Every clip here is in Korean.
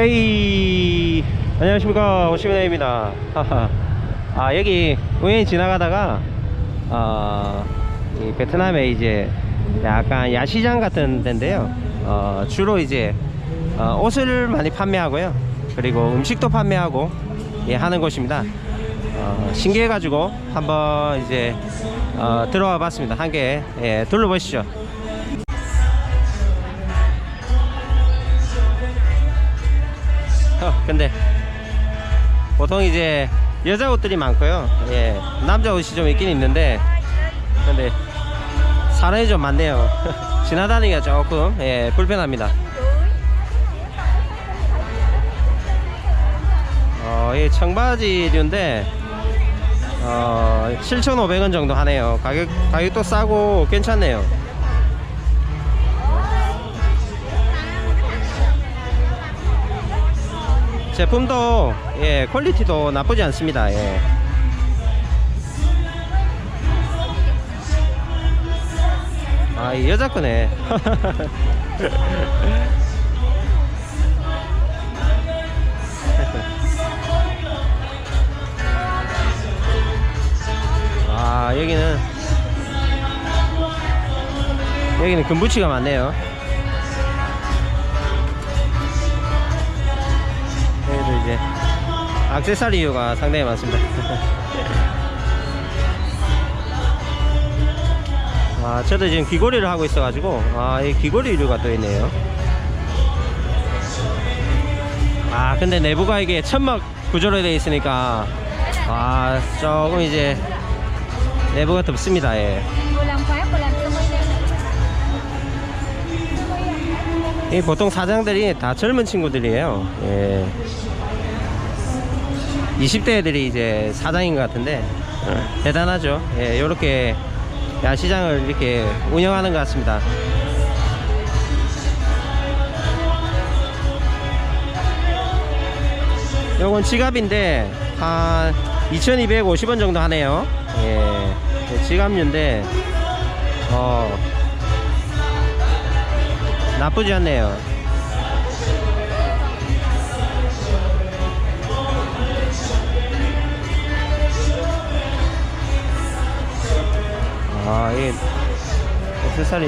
에이. 안녕하십니까. 오시면입니다. 아 여기 우연히 지나가다가 어, 이 베트남에 이제 약간 야시장 같은 데인데요. 어, 주로 이제 어, 옷을 많이 판매하고요. 그리고 음식도 판매하고 예, 하는 곳입니다. 어, 신기해 가지고 한번 이제 어, 들어와 봤습니다. 한개 예, 둘러보시죠 근데 보통 이제 여자 옷들이 많고요. 예, 남자 옷이 좀 있긴 있는데, 근데 사람이 좀 많네요. 지나다니기가 조금 예, 불편합니다. 어, 이 청바지류인데 어, 7,500원 정도 하네요. 가격 가격도 싸고 괜찮네요. 제품도 예 퀄리티도 나쁘지 않습니다 예. 아이 여자 거네 아 여기는 여기는 금부치가 많네요 여기도 이제 액세서리류가 상당히 많습니다. 아, 저도 지금 귀걸이를 하고 있어 가지고, 아, 이 귀걸이류가 또 있네요. 아, 근데 내부가 이게 천막 구조로 되어 있으니까, 아, 조금 이제, 내부가 덥습니다, 예. 보통 사장들이 다 젊은 친구들이에요. 예. 20대 애들이 이제 사장인 것 같은데 대단하죠. 예, 이렇게 야시장을 이렇게 운영하는 것 같습니다. 요건 지갑인데 한 2,250원 정도 하네요. 예, 예, 지갑류인데 어 나쁘지 않네요. 하나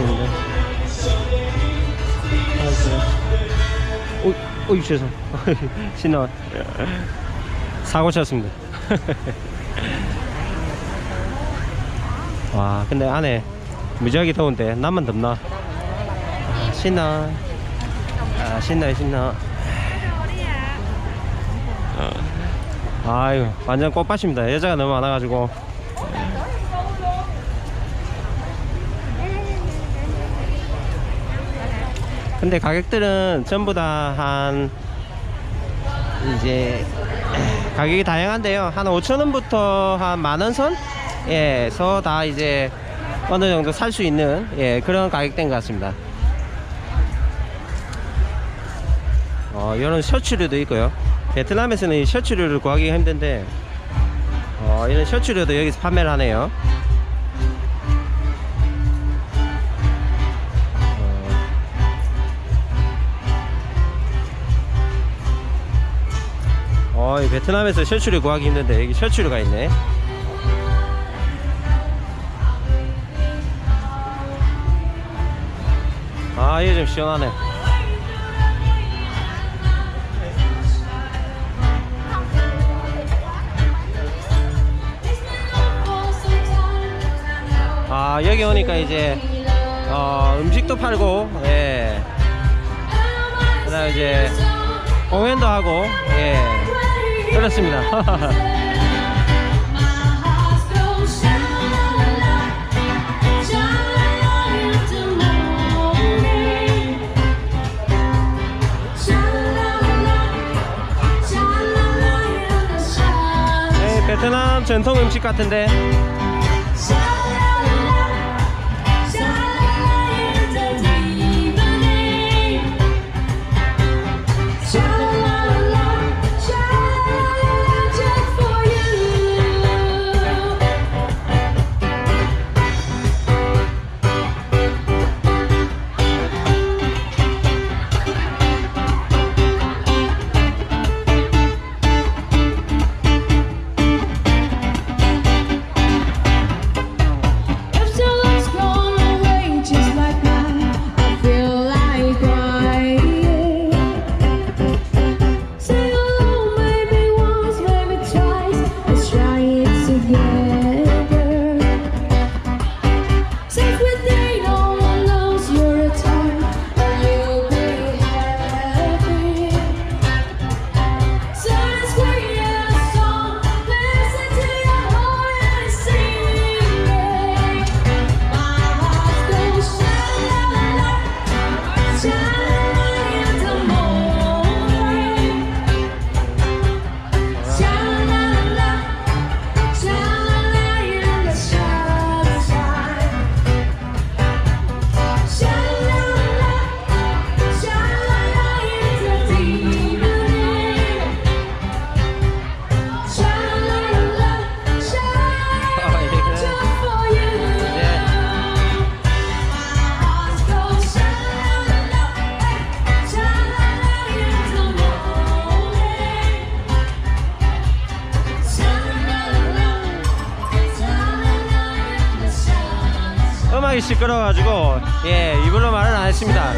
있어요. 오, 오이, 죄송. 신나. 사고 쳤습니다. 와, 근데 안에 무지하게 더운데, 나만 덥나? 아, 신나. 아, 신나, 신나. 아유, 완전 꽃밭입니다. 여자가 너무 많아가지고. 근데 가격들은 전부 다 한 이제 가격이 다양한데요. 한 5천원부터 한 만원 선? 예,서 다 이제 어느 정도 살 수 있는 예, 그런 가격대인 것 같습니다. 어, 이런 셔츠류도 있고요. 베트남에서는 이 셔츠류를 구하기가 힘든데 어, 이런 셔츠류도 여기서 판매를 하네요. 어, 이 베트남에서 셔츠류 구하기 힘든데 여기 셔츠류가 있네. 아, 이게 좀 시원하네. 아, 여기 오니까 이제 어, 음식도 팔고, 예. 그다음 이제 공연도 하고, 예. 그렇습니다. 네, 베트남 전통 음식 같은데. 시끄러워가지고 예 입으로 말은 안 했습니다.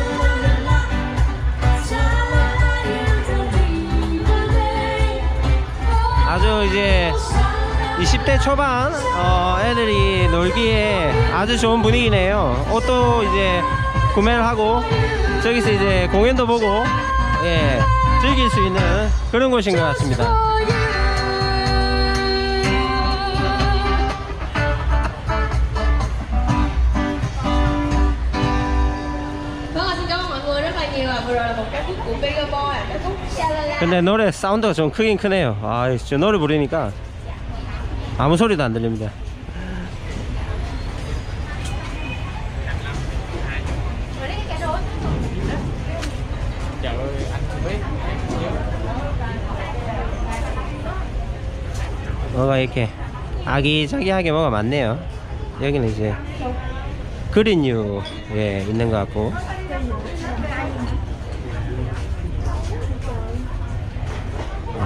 아주 이제 20대 초반 어, 애들이 놀기에 아주 좋은 분위기네요. 옷도 이제 구매를 하고 저기서 이제 공연도 보고 예 즐길 수 있는 그런 곳인 것 같습니다. 근데 노래 사운드가 좀 크긴 크네요. 아, 저 노래 부르니까 아무 소리도 안 들립니다. 뭐가 이렇게 아기자기하게 뭐가 많네요. 여기는 이제 그린유 예 있는 것 같고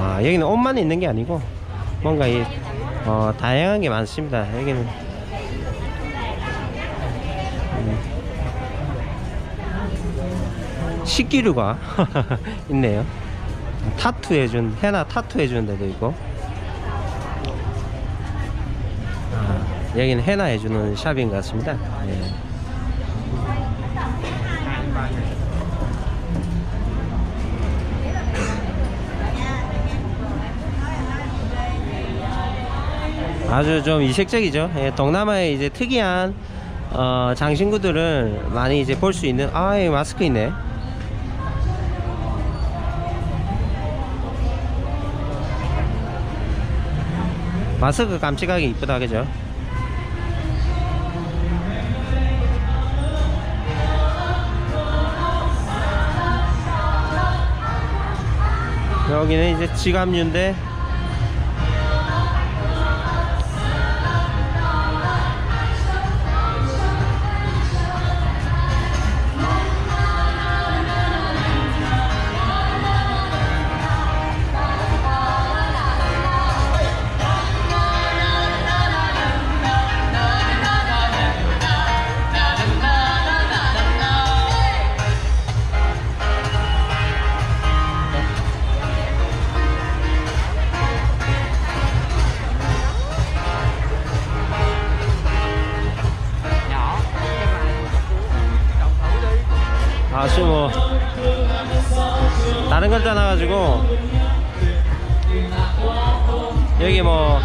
아 여기는 옷만 있는 게 아니고 뭔가 이 어, 다양한 게 많습니다. 여기는 음, 식기류가 있네요. 타투 해준 헤나 타투 해주는 데도 있고 아, 여기는 헤나 해주는 샵인 것 같습니다. 예. 아주 좀 이색적이죠. 예, 동남아의 이제 특이한 어, 장신구들을 많이 이제 볼 수 있는 아, 이 마스크 있네. 마스크 깜찍하게 이쁘다 그죠? 여기는 이제 지갑류인데 걸 떠나가지고 여기 뭐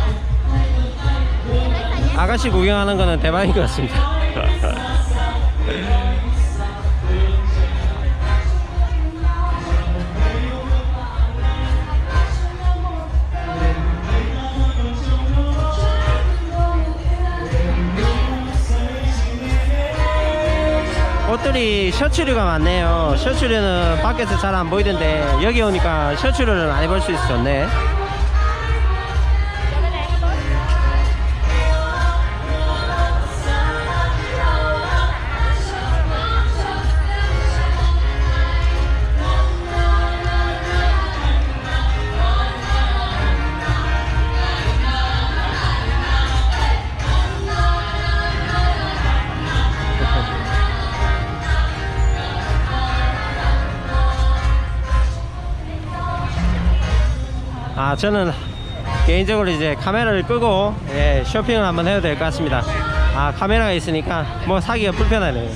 아가씨 구경하는 거는 대박인 것 같습니다. 옷들이 셔츠류가 많네요. 셔츠류는 밖에서 잘 안 보이던데 여기 오니까 셔츠류를 많이 볼 수 있어 좋네. 아 저는 개인적으로 이제 카메라를 끄고 예, 쇼핑을 한번 해도 될 것 같습니다. 아 카메라가 있으니까 뭐 사기가 불편하네요.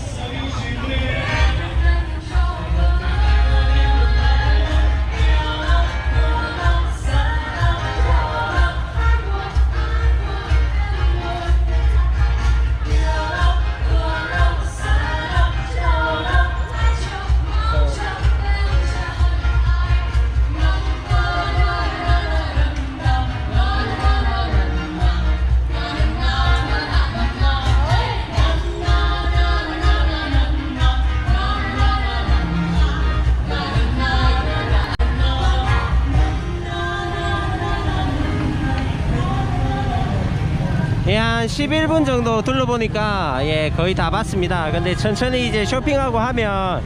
11분 정도 둘러보니까 예, 거의 다 봤습니다. 근데 천천히 이제 쇼핑하고 하면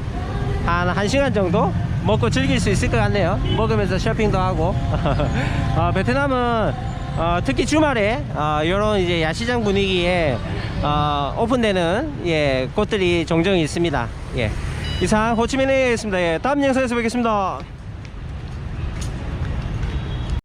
한 1시간 정도 먹고 즐길 수 있을 것 같네요. 먹으면서 쇼핑도 하고. 어, 베트남은 어, 특히 주말에 어, 이런 이제 야시장 분위기에 어, 오픈되는 예, 곳들이 종종 있습니다. 예. 이상 호치민에 있습니다. 예, 다음 영상에서 뵙겠습니다.